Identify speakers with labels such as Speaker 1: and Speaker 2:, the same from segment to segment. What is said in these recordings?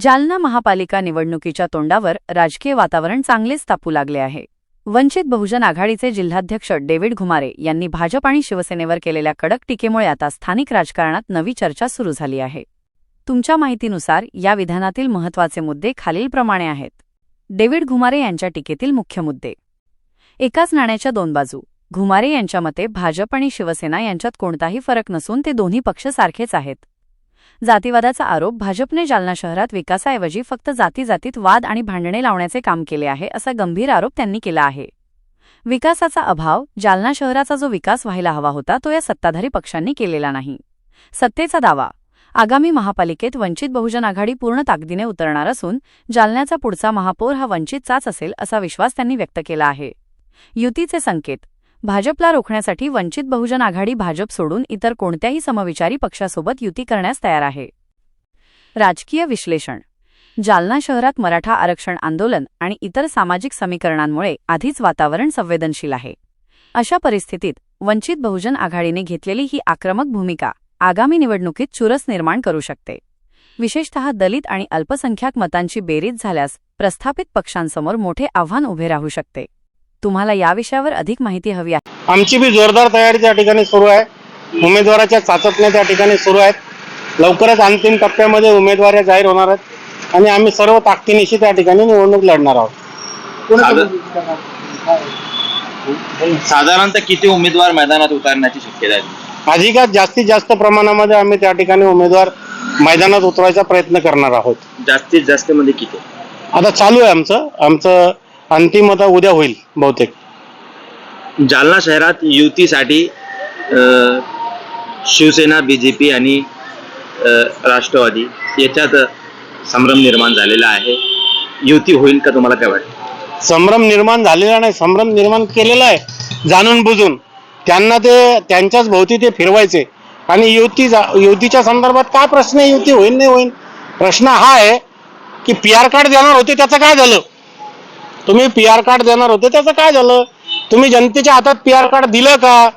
Speaker 1: जालना महापालिका निवडणुकीच्या तोंडावर राजकीय वातावरण चांगलेच तापू लागले आहे. वंचित बहुजन आघाडीचे जिल्हाध्यक्ष डेव्हिड घुमारे यांनी भाजप आणि शिवसेनेवर केलेल्या कडक टीकेमुळे आता स्थानिक राजकारणात नवी चर्चा सुरू झाली आहे. तुमच्या माहितीनुसार या विधानातील महत्त्वाचे मुद्दे खालीलप्रमाणे आहेत. डेव्हिड घुमारे यांच्या टीकेतील मुख्य मुद्दे. एकाच नाण्याच्या दोन बाजू. घुमारे यांच्या मते भाजप आणि शिवसेना यांच्यात कोणताही फरक नसून ते दोन्ही पक्ष सारखेच आहेत. जातीवादाचा आरोप भाजपने जालना शहरात विकासाऐवजी फक्त जातीजातीत वाद आणि भांडणे लावण्याचे काम केले आहे असा गंभीर आरोप त्यांनी केला आहे. विकासाचा अभाव जालना शहराचा जो विकास व्हायला हवा होता तो या सत्ताधारी पक्षांनी केलेला नाही. सत्तेचा दावा आगामी महापालिकेत वंचित बहुजन आघाडी पूर्ण ताकदीने उतरणार असून जालन्याचा पुढचा महापौर हा वंचितचाच असेल असा विश्वास त्यांनी व्यक्त केला आहे. युतीचे संकेत भाजपला रोखण्यासाठी वंचित बहुजन आघाडी भाजप सोडून इतर कोणत्याही समविचारी पक्षासोबत युती करण्यास तयार आहे. राजकीय विश्लेषण. जालना शहरात मराठा आरक्षण आंदोलन आणि इतर सामाजिक समीकरणांमुळे आधीच वातावरण संवेदनशील आहे. अशा परिस्थितीत वंचित बहुजन आघाडीने घेतलेली ही आक्रमक भूमिका आगामी निवडणुकीत चुरस निर्माण करू शकते. विशेषतः दलित आणि अल्पसंख्याक मतांची बेरीज झाल्यास प्रस्थापित पक्षांसमोर मोठे आव्हान उभे राहू शकते. तुम्हाला या विषयावर अधिक माहिती हवी आहे.
Speaker 2: आमची बी जोरदार तयारी त्या ठिकाणी सुरू आहे. उमेदवाराच्या चाचपण्या त्या ठिकाणी सुरू आहेत. लवकरच अंतिम टप्प्यामध्ये उमेदवारी जाहीर होणार आहेत. आणि आम्ही सर्व ताकदीनिशी त्या ठिकाणी निवडणूक लढणार आहोत.
Speaker 3: साधारणतः किती उमेदवार मैदानात उतरण्याची शक्यता आहे?
Speaker 2: अधिकात जास्तीत जास्त प्रमाणामध्ये आम्ही त्या ठिकाणी उमेदवार मैदानात उतरवायचा प्रयत्न करणार आहोत.
Speaker 3: जास्तीत जास्त मध्ये किती?
Speaker 2: आता चालू आहे आमचं. आमचं अंतिम आता उद्या होईल बहुतेक.
Speaker 3: जालना शहरात युतीसाठी अं, शिवसेना बीजेपी आणि अं, राष्ट्रवादी याच्यात संभ्रम निर्माण झालेला आहे. युती होईल का तुम्हाला काय वाटतं?
Speaker 2: संभ्रम निर्माण झालेला नाही संभ्रम निर्माण केलेला आहे जाणून बुजून. त्यांना ते त्यांच्याच भोवती ते फिरवायचे. आणि युती जा- युतीच्या संदर्भात काय प्रश्न आहे? युती होईल नाही होईल? प्रश्न हा आहे की पी आर कार्ड देणार होते त्याचं काय झालं? तुम्ही पी आर कार्ड देणार होते त्याचं काय झालं? तुम्ही जनतेच्या हातात पी आर कार्ड दिलं का?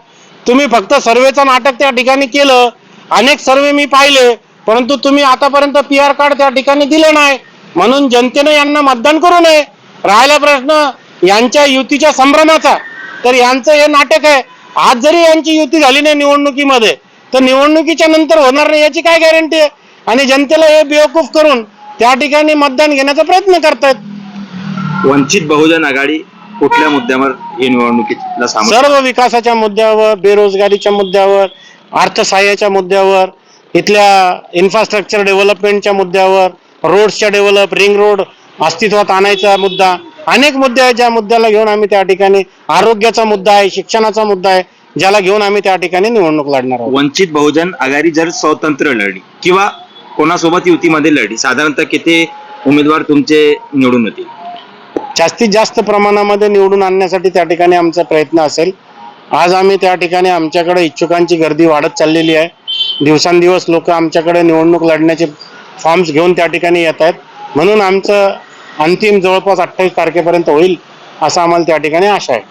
Speaker 2: तुम्ही फक्त सर्वेचं नाटक त्या ठिकाणी केलं. अनेक सर्वे मी पाहिले परंतु तुम्ही आतापर्यंत पी आर कार्ड त्या ठिकाणी दिलं नाही. म्हणून जनतेने यांना मतदान करू नये. राहिला प्रश्न यांच्या युतीच्या संभ्रमाचा. तर यांचं हे नाटक आहे. आज जरी यांची युती झाली नाही निवडणुकीमध्ये तर निवडणुकीच्या नंतर होणार नाही याची काय गॅरंटी आहे? आणि जनतेला हे बेवकूफ करून त्या ठिकाणी मतदान घेण्याचा प्रयत्न करतायत.
Speaker 3: वंचित बहुजन आघाडी कुठल्या मुद्द्यावर ही निवडणुकीला सामोरं
Speaker 2: सर्व विकासाच्या मुद्द्यावर बेरोजगारीच्या मुद्द्यावर अर्थसहाय्याच्या मुद्द्यावर इथल्या इन्फ्रास्ट्रक्चर डेव्हलपमेंटच्या मुद्द्यावर रोड्सच्या डेव्हलप रिंग रोड अस्तित्वात आणायचा मुद्दा अनेक मुद्दे आहेत ज्या मुद्द्याला घेऊन आम्ही त्या ठिकाणी आरोग्याचा मुद्दा आहे शिक्षणाचा मुद्दा आहे ज्याला घेऊन आम्ही त्या ठिकाणी निवडणूक लढणार आहोत.
Speaker 3: वंचित बहुजन आघाडी जर स्वतंत्र लढली किंवा कोणासोबत युतीमध्ये लढली साधारणतः किती उमेदवार तुमचे निवडून होतील
Speaker 2: जास्तीत जास्त प्रमाणामध्ये निवडून आणण्यासाठी त्या ठिकाणी आमचा प्रयत्न असेल. आज आम्ही त्या ठिकाणी आमच्याकडे इच्छुकांची गर्दी वाढत चाललेली आहे. दिवसांदिवस लोक आमच्याकडे निवडणूक लढण्याचे फॉर्म्स घेऊन त्या ठिकाणी येत आहेत. म्हणून आमचं अंतिम जवळपास अठ्ठावीस तारखेपर्यंत होईल असं आम्हाला त्या ठिकाणी आशा आहे.